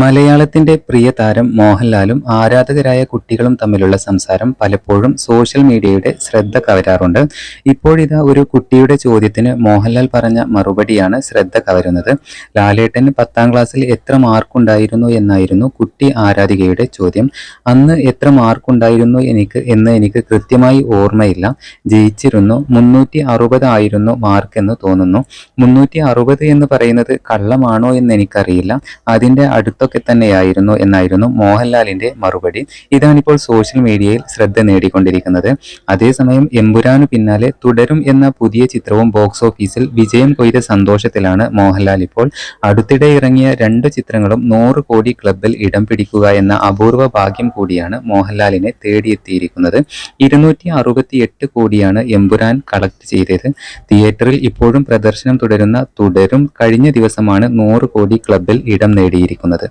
മലയാളത്തിന്റെ പ്രിയ താരം മോഹൻലാലും ആരാധകരായ കുട്ടികളും തമ്മിലുള്ള സംസാരം പലപ്പോഴും സോഷ്യൽ മീഡിയയുടെ ശ്രദ്ധ കവരാറുണ്ട്. ഇപ്പോഴിതാ ഒരു കുട്ടിയുടെ ചോദ്യത്തിന് മോഹൻലാൽ പറഞ്ഞ മറുപടിയാണ് ശ്രദ്ധ കവരുന്നത്. ലാലേട്ടന് പത്താം ക്ലാസ്സിൽ എത്ര മാർക്കുണ്ടായിരുന്നു എന്നായിരുന്നു കുട്ടി ആരാധികയുടെ ചോദ്യം. അന്ന് എത്ര മാർക്കുണ്ടായിരുന്നു എനിക്ക് എന്ന് എനിക്ക് കൃത്യമായി ഓർമ്മയില്ല. ജയിച്ചിരുന്നു മുന്നൂറ്റി ആയിരുന്നു മാർക്ക് എന്ന് തോന്നുന്നു. മുന്നൂറ്റി എന്ന് പറയുന്നത് കള്ളമാണോ എന്ന് എനിക്കറിയില്ല. അതിന്റെ അടുത്തൊക്കെ തന്നെയായിരുന്നു എന്നായിരുന്നു മോഹൻലാലിന്റെ മറുപടി. ഇതാണിപ്പോൾ സോഷ്യൽ മീഡിയയിൽ ശ്രദ്ധ നേടിക്കൊണ്ടിരിക്കുന്നത്. അതേസമയം എമ്പുരാനു പിന്നാലെ തുടരും എന്ന പുതിയ ചിത്രവും ബോക്സ് ഓഫീസിൽ വിജയം കൊയ്ത സന്തോഷത്തിലാണ് മോഹൻലാൽ ഇപ്പോൾ. അടുത്തിടെ ഇറങ്ങിയ രണ്ട് ചിത്രങ്ങളും നൂറ് കോടി ക്ലബിൽ ഇടം പിടിക്കുക എന്ന അപൂർവ ഭാഗ്യം കൂടിയാണ് മോഹൻലാലിനെ തേടിയെത്തിയിരിക്കുന്നത്. ഇരുന്നൂറ്റി അറുപത്തിയെട്ട് കോടിയാണ് എമ്പുരാൻ കളക്ട് ചെയ്തത്. തിയേറ്ററിൽ ഇപ്പോഴും പ്രദർശനം തുടരുന്ന തുടരും കഴിഞ്ഞ ദിവസമാണ് നൂറ് കോടി ക്ലബിൽ ഇടം നേടിയിരിക്കുന്നത്.